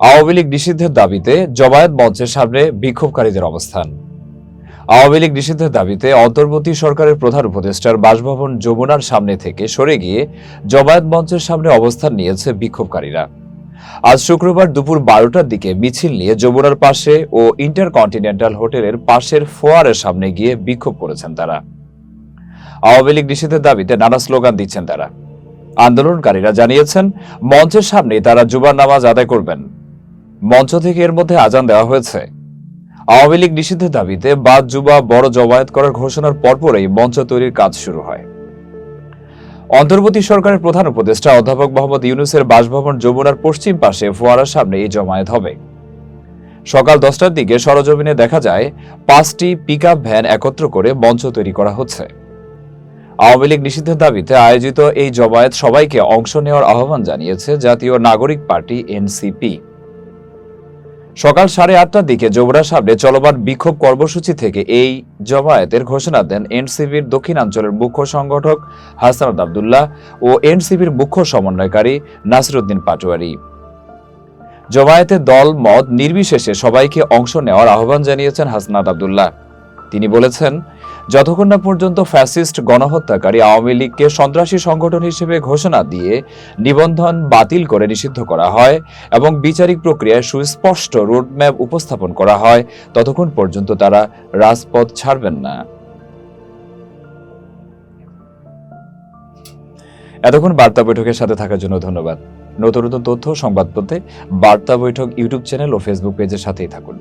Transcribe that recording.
আওয়ামী লীগ নিষিদ্ধের দাবিতে জমায়েত মঞ্চের সামনে বিক্ষোভকারীদের অবস্থান। আওয়ামী লীগ নিষিদ্ধের দাবিতে অন্তর্বর্তী সরকারের প্রধান উপদেষ্টার বাসভবন যমুনার সামনে থেকে সরে গিয়ে জমায়েত মঞ্চের সামনে অবস্থান নিয়েছে বিক্ষোভকারীরা। আজ শুক্রবার দুপুর বারোটার দিকে মিছিল নিয়ে যমুনার পাশে ও ইন্টারকন্টিনেন্টাল হোটেলের পাশের ফোয়ারের সামনে গিয়ে বিক্ষোভ করেছেন তারা। আওয়ামী লীগ নিষিদ্ধের দাবিতে নানা স্লোগান দিচ্ছেন তারা। আন্দোলনকারীরা জানিয়েছেন, মঞ্চের সামনে তারা জুবার নামাজ আদায় করবেন। মঞ্চ থেকে এর মধ্যে আজান দেওয়া হয়েছে। আওয়ামী লীগ নিষিদ্ধের দাবিতে বাদ যুবা বড় জমায়েত করার ঘোষণার পরপরই মঞ্চ তৈরির কাজ শুরু হয়। অন্তর্বর্তী সরকারের প্রধান উপদেষ্টা অধ্যাপক মোহাম্মদ ইউনুসের বাসভবন যমুনার পশ্চিম পাশে ফোয়ারার সামনে এই জমায়েত হবে। সকাল দশটার দিকে সরজমিনে দেখা যায়, পাঁচটি পিক ভ্যান একত্র করে মঞ্চ তৈরি করা হচ্ছে। আওয়ামী লীগ নিষিদ্ধের দাবিতে আয়োজিত এই জমায়েত সবাইকে অংশ নেওয়ার আহ্বান জানিয়েছে জাতীয় নাগরিক পার্টি এনসিপি। সকাল সাড়ে আটটার দিকে যুবরাজ সামনে চলমান বিক্ষোভ কর্মসূচি থেকে এই জমায়েতের ঘোষণা দেন এনসিবির দক্ষিণাঞ্চলের মুখ্য সংগঠক হাসানাত আবদুল্লাহ ও এনসিবির মুখ্য সমন্বয়কারী নাসিরুদ্দিন পাটোয়ারি। জমায়েতে দল, মত নির্বিশেষে সবাইকে অংশ নেওয়ার আহ্বান জানিয়েছেন হাসনাত আবদুল্লাহ। তিনি বলেছেন যতক্ষণ না পর্যন্ত ফ্যাসিস্ট গণহত্যাকারী আওয়ামী লীগকে সন্ত্রাসী সংগঠন হিসেবে ঘোষণা দিয়ে নিবন্ধন বাতিল করে নিষিদ্ধ করা হয় এবং বিচারিক প্রক্রিয়ায় সুস্পষ্ট রোডম্যাপ উপস্থাপন করা হয়, ততক্ষণ পর্যন্ত তারা রাজপথ ছাড়বেন না। এতক্ষণ বার্তা বৈঠকের সাথে থাকার জন্য ধন্যবাদ। নতুন নতুন তথ্য ও সংবাদ পেতে বার্তা বৈঠক ইউটিউব চ্যানেল ও ফেসবুক পেজের সাথেই থাকুন।